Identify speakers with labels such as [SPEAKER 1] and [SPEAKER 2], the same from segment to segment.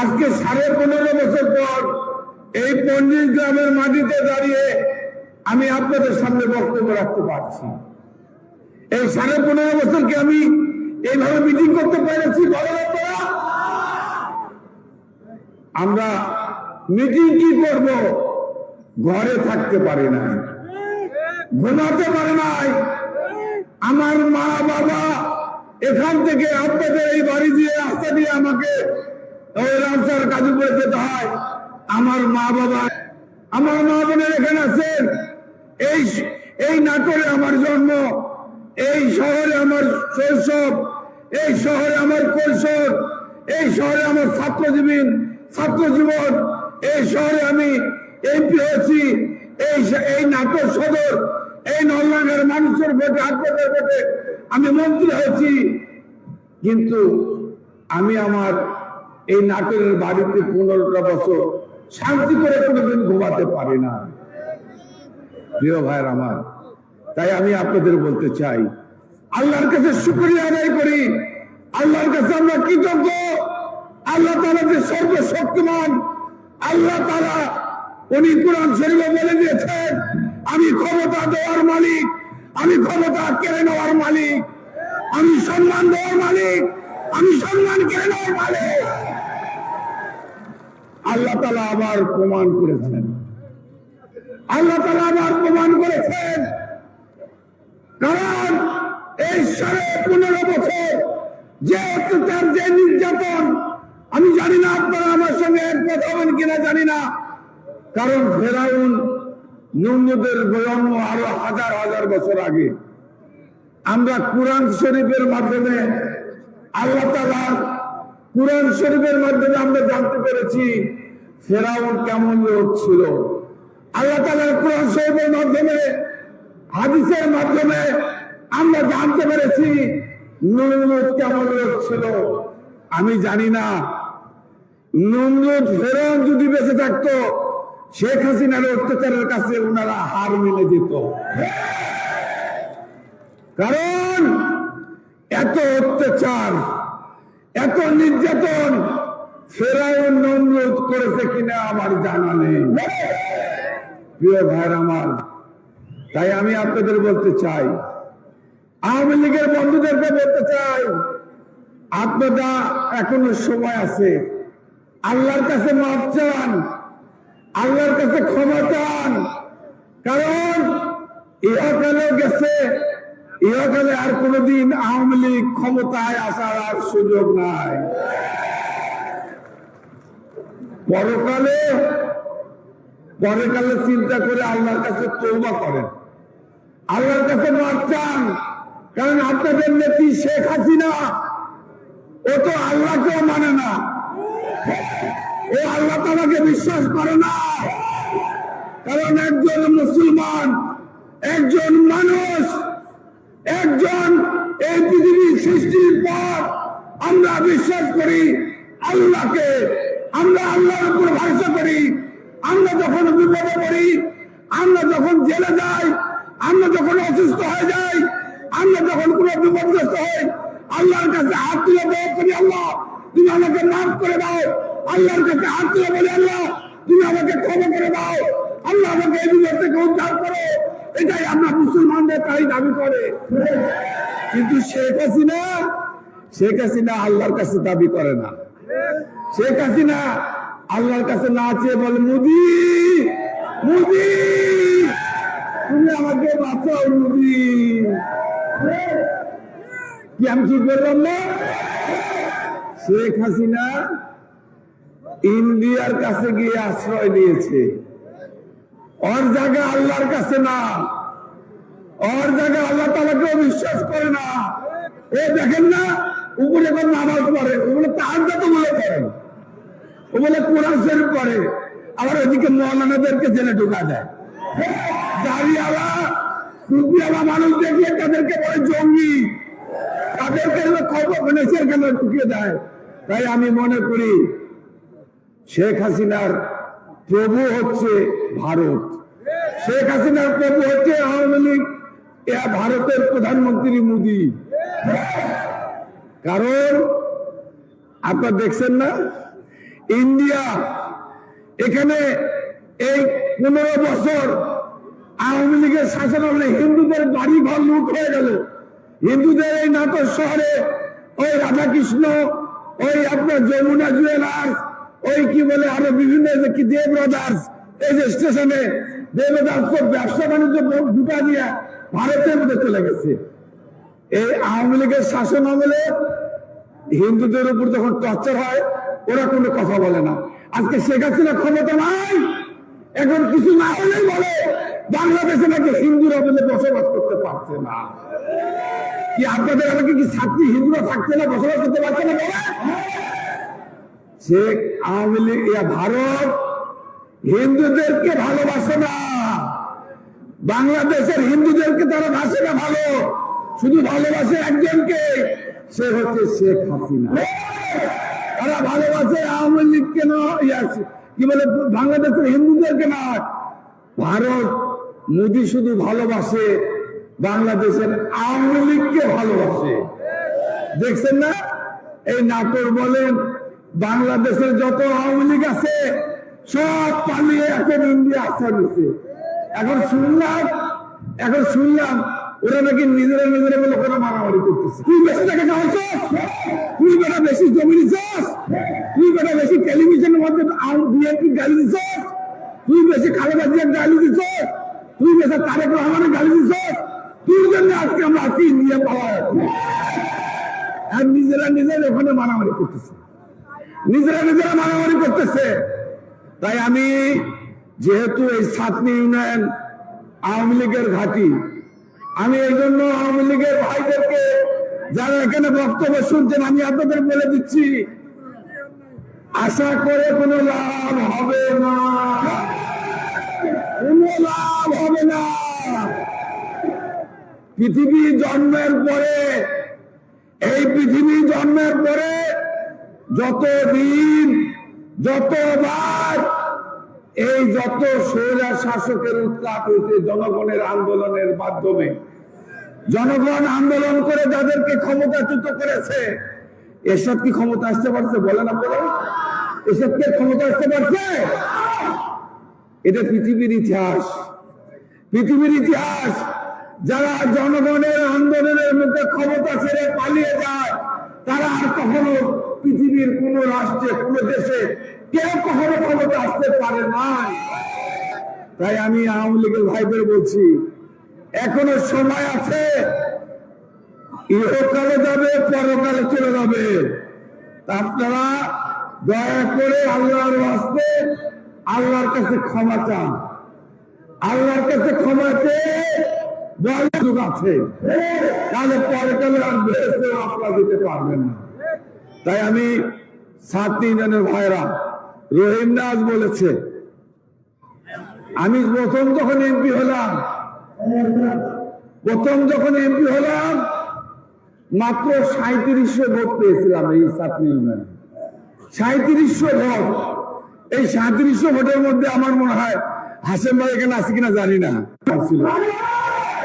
[SPEAKER 1] আজকে সাড়ে পনেরো বছর পর এই পঞ্জিত গ্রামের মাটিতে দাঁড়িয়ে আমি আপনাদের সামনে বক্তব্য রাখতে পারছি। এই সাড়ে পনেরো বছর কি আমি এইভাবে মিটিং করতে পেরেছি আমরা মিটিং কি করব? ঘরে থাকতে পারি না ঘুমাতে পারে নাই। আমার মা বাবা এখান থেকে আপনাদের এই বাড়ি দিয়ে রাস্তা দিয়ে আমাকে ওই রামসার কাজুপুরে যেতে হয়। আমার মা বাবা, আমার মা বোনের এখানে আছেন। এই এই নাটোরে আমার জন্ম, এই শহরে আমার শৈশব, এই শহরে আমার কৈশোর, এই শহরে আমার ছাত্র জীবন ছাত্র জীবন এই শহরে আমি এমপি হয়েছি। এই এই নাটোর সদর, এই নলনাগের মানুষের ভোটে আপনাদের ভোটে আমি মন্ত্রী হয়েছি। কিন্তু আমি আমার এই নাটোরের বাড়িতে পনেরোটা বছর শান্তি করে কোনোদিন ঘুমাতে পারি না। প্রিয় ভাইয়ের আমার, তাই আমি আপনাদের বলতে চাই, আল্লাহর কাছে শুক্রিয়া আদায় করি। আল্লাহর কাছে আমরা কৃতজ্ঞ। আল্লাহ তালা যে সর্বশক্তিমান, আল্লাহ তালা উনি কোরআন শরীফে বলে দিয়েছেন, আমি ক্ষমতা দেওয়ার মালিক, আমি ক্ষমতা কেড়ে নেওয়ার মালিক, আমি সম্মান দেওয়ার মালিক, আমি সম্মান কেড়ে নেওয়ার মালিক। আল্লাহ তালা আবার প্রমাণ করেছেন। আল্লাহ তালা আবার প্রমাণ করেছেন। কারণ এই সাড়ে পনেরো বছর যে অত্যাচার, যে নির্যাতন, আমি জানি না আপনারা আমার সঙ্গে একমত হবেন কিনা, জানি না। কারণ ফেরাউন নমরুদের জন্ম আরও হাজার হাজার বছর আগে আমরা কোরআন শরীফের মাধ্যমে আল্লাহ তালার কোরআন শরীফের মাধ্যমে আমরা জানতে পেরেছি ফেরাউন কেমন লোক ছিল। আল্লাহ তালার কোরআন শরীফের মাধ্যমে, হাদিসের মাধ্যমে আমরা জানতে পেরেছি নমরুদ কেমন লোক ছিল। আমি জানি না নমরুদ ফেরাউন যদি বেঁচে থাকতো, শেখ হাসিনার অত্যাচারের কাছে ওনারা হার মেনে যেত। কারণ, এত অত্যাচার এত নির্যাতন ফেরাউন নমরুদ করেছে কিনা আমার জানা নেই। প্রিয় ভাইর আমার, তাই আমি আপনাদের বলতে চাই, আওয়ামী লীগের বন্ধুদেরকে বলতে চাই, আপনারা এখনও সময় আছে, আল্লাহর কাছে মাপ চান, আল্লাহর কাছে ক্ষমা চান, কারণ ইহকালে গেছে ইহকালে আর কোনোদিন আওয়ামী লীগ ক্ষমতায় আসার আর সুযোগ নাই। পরকালে পরকালে চিন্তা করে আল্লাহর কাছে তৌবা করেন। আল্লাহর কাছে মাপ চান, কারণ আপনাদের নেত্রী শেখ হাসিনা, ও তো আল্লাহকেও মানে না। ও আল্লাহ তালাকে বিশ্বাস করে না। কারণ একজন মুসলমান, একজন মানুষ একজন এই পৃথিবীর সৃষ্টির পর আমরা বিশ্বাস করি আল্লাহকে, আমরা আল্লাহর উপর ভরসা করি, আমরা যখন বিপদে পড়ি, আমরা যখন জেলে যাই, আমরা যখন অসুস্থ হয়ে যাই, আমরা যখন কোনো বিপদগ্রস্ত হই, আল্লাহর কাছে হাত তুলে দোয়া করি আল্লাহ, তুমি আমাকে মাফ করে দাও। আল্লাহর কাছে হাত তুলে বলি, আল্লাহ, তুমি আমাকে ক্ষমা করে দাও। আল্লাহ আমাকে এই বিপদ থেকে উদ্ধার করো। এটাই আমরা মুসলমানদের তাই দাবি করে। কিন্তু শেখ হাসিনা শেখ হাসিনা আল্লাহর কাছে দাবি করে না। শেখ হাসিনা আল্লাহর কাছে না চেয়ে বলে, মুদি মুদি, তুমি আমাকে বাঁচাও, মুদি। কি আমি ঠিক বললাম না? শেখ হাসিনা ইন্ডিয়ার কাছে গিয়ে আশ্রয় নিয়েছে। ওর জায়গা আল্লাহর কাছে না। ওর জায়গা আল্লাহ তালাকেও বিশ্বাস করে না। ও দেখেন না, উপরে কোন নামাজ পড়ে ওগুলো গুলো করে। ও বলে কোরআন শরীফ করে আবার ওইদিকে মৌলানাদেরকে জেলে ঢুকা দেয় দাঁড়িয়ালা টুপিওয়ালা মানুষ দেখলে তাদেরকে বলে জঙ্গি। তাদেরকে খবর মানে সেখানে ঢুকিয়ে দেয়। তাই আমি মনে করি, শেখ হাসিনার প্রভু হচ্ছে ভারত। শেখ হাসিনার প্রভু হচ্ছে আওয়ামী লীগ ভারতের প্রধানমন্ত্রী মোদি। কারণ আপনার দেখছেন না, ইন্ডিয়া এখানে এই পনেরো বছর আওয়ামী লীগের শাসন হলে হিন্দুদের বাড়ি ঘর লুট হয়ে গেল। হিন্দুদের এই নাটক শহরে ওই রাধাকৃষ্ণ, ওই আপনার যমুনা জুয়েলার্স ওই কি বলে আরও বিভিন্ন কি দেব এই যে স্টেশনে দেব ব্রাদার্স ব্যবসা বাণিজ্য ঢুকা দিয়ে ভারতের মধ্যে চলে গেছে। এই আওয়ামী লীগের শাসন আমলে হিন্দুদের উপর যখন টর্চার হয়, ওরা কোনো কথা বলে না। আজকে শেখ হাসিনা ক্ষমতা নাই, এখন কিছু না হলেই বলে বাংলাদেশে নাকি হিন্দুরা বলে বসবাস করতে পারছে না। কি আপনাদের আমাকে কি ছাত্রী হিন্দুরা থাকছে না, বসবাস করতে পারছে না বলে? শেখ আওয়ামী লীগ ভারত হিন্দুদেরকে ভালোবাসে না। বাংলাদেশের হিন্দুদেরকে তারা ভাসে না ভালো। শুধু ভালোবাসে একজনকে সে হচ্ছে শেখ হাসিনা। তারা ভালোবাসে আওয়ামী লীগকে ইয়া, কি বলে বাংলাদেশের হিন্দুদেরকে না। ভারত মোদী শুধু ভালোবাসে বাংলাদেশের আওয়ামী লীগকে ভালোবাসে। দেখছেন না? এই নাটোর বলেন বাংলাদেশের যত আওয়ামী লীগ আছে, সব পালিয়ে এখন ইন্ডিয়া আশ্রয় নিচ্ছে এখন শুনলাম এখন শুনলাম, ওরা নাকি নিজেরা নিজেরা বলে ওরা মারামারি করতেছে। তুই বেশি টাকা খাওয়াইছস? তুই বেটা বেশি জমি দিছস? তুই বেটা বেশি টেলিভিশনের মধ্যে বিএনপি গালি দিছস? তুই বেশি খালেদা জিয়ার গালি দিছস? তুই বেশি তারেক রহমানের গালি দিছস? তুই জন্য আজকে আমরা আজকে ইন্ডিয়া পাওয়া আর নিজেরা নিজেরা ওখানে মারামারি করতেছে। নিজেরা নিজেরা মারামারি করতেছে। তাই আমি যেহেতু এই সাতনি ইউনিয়ন আওয়ামী লীগের ঘাঁটি, আমি এই জন্য আওয়ামী লীগের ভাইদেরকে যারা এখানে বক্তব্য শুনছেন, আমি আপনাদের বলে দিচ্ছি, আশা করে কোনো লাভ হবে না। কোনো লাভ হবে না। পৃথিবী জন্মের পরে, এই পৃথিবী জন্মের পরে যত দিন যতবার এই যত সৌরা শাসকের উৎখাত হয়েছে জনগণের আন্দোলনের মাধ্যমে, জনগণ আন্দোলন করে যাদেরকে ক্ষমতাচ্যুত করেছে এসব কি ক্ষমতা আসতে পারছে? বলে না বলো। এসব কে ক্ষমতা আসতে পারছে? এটা পৃথিবীর ইতিহাস। পৃথিবীর ইতিহাস। যারা জনগণের আন্দোলনের মধ্যে ক্ষমতা ছেড়ে পালিয়ে যায় তারা আর কখনো পৃথিবীর কোন রাষ্ট্রে, কোন দেশে কেউ কখনো ক্ষমতা আসতে পারে নাই। তাই আমি আওয়ামী লীগের ভাইদের বলছি, এখনও সময় আছে, ইহকালে যাবে, পরকালে চলে যাবে। আপনারা দয়া করে আল্লাহর আসতে আল্লাহর কাছে ক্ষমা চান। আল্লাহর কাছে ক্ষমা চেয়ে তাই আমি সাত তিনজনের ভাইরা রহিম নাজ বলেছে, আমি প্রথম যখন এমপি হলাম, প্রথম যখন এমপি হলাম, মাত্র সাঁত্রিশশো ভোট পেয়েছিলাম এই সাতনি ইউনিয়নে সাঁত্রিশশো ভোট, এই সাঁত্রিশশো ভোটের মধ্যে আমার মনে হয় হাসেম ভাই এখানে আছে কিনা জানি না।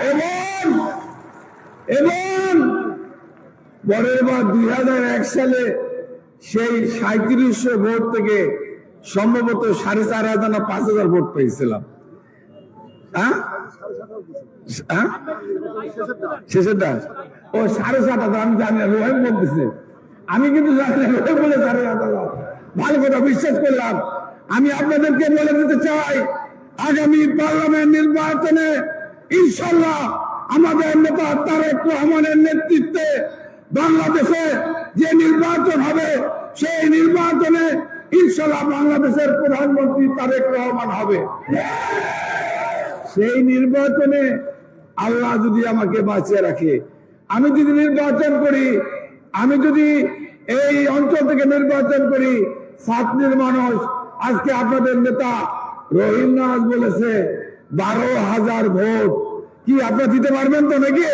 [SPEAKER 1] এবং এবং পরের বার দুই এক সালে সেই সাঁত্রিশশো ভোট থেকে সম্ভবত সাড়ে চার হাজার না পাঁচ হাজার ভোট পেয়েছিলাম। হ্যাঁ? হ্যাঁ? শেষেরটা? ও, সাড়ে সাত হাজার, আমি জানি না রোহেন বলতেছে। আমি কিন্তু জানি না রোহেন বলে সাড়ে সাত হাজার। ভালো কথা, বিশ্বাস করলাম। আমি আপনাদেরকে বলে দিতে চাই, আগামী পার্লামেন্ট নির্বাচনে ইনশাল্লাহ আমাদের নেতা তারেক রহমানের নেতৃত্বে বাংলাদেশে যে নির্বাচন হবে, সেই নির্বাচনে ইনশাল্লাহ বাংলাদেশের প্রধানমন্ত্রী তারেক রহমান হবে। সেই নির্বাচনে আল্লাহ যদি আমাকে বাঁচিয়ে রাখে, আমি যদি নির্বাচন করি, আমি যদি এই অঞ্চল থেকে নির্বাচন করি সাতনির মানুষ, আজকে আপনাদের নেতা রহিম নাজ বলেছে বারো হাজার ভোট। কি আপনারা দিতে পারবেন তো নাকি?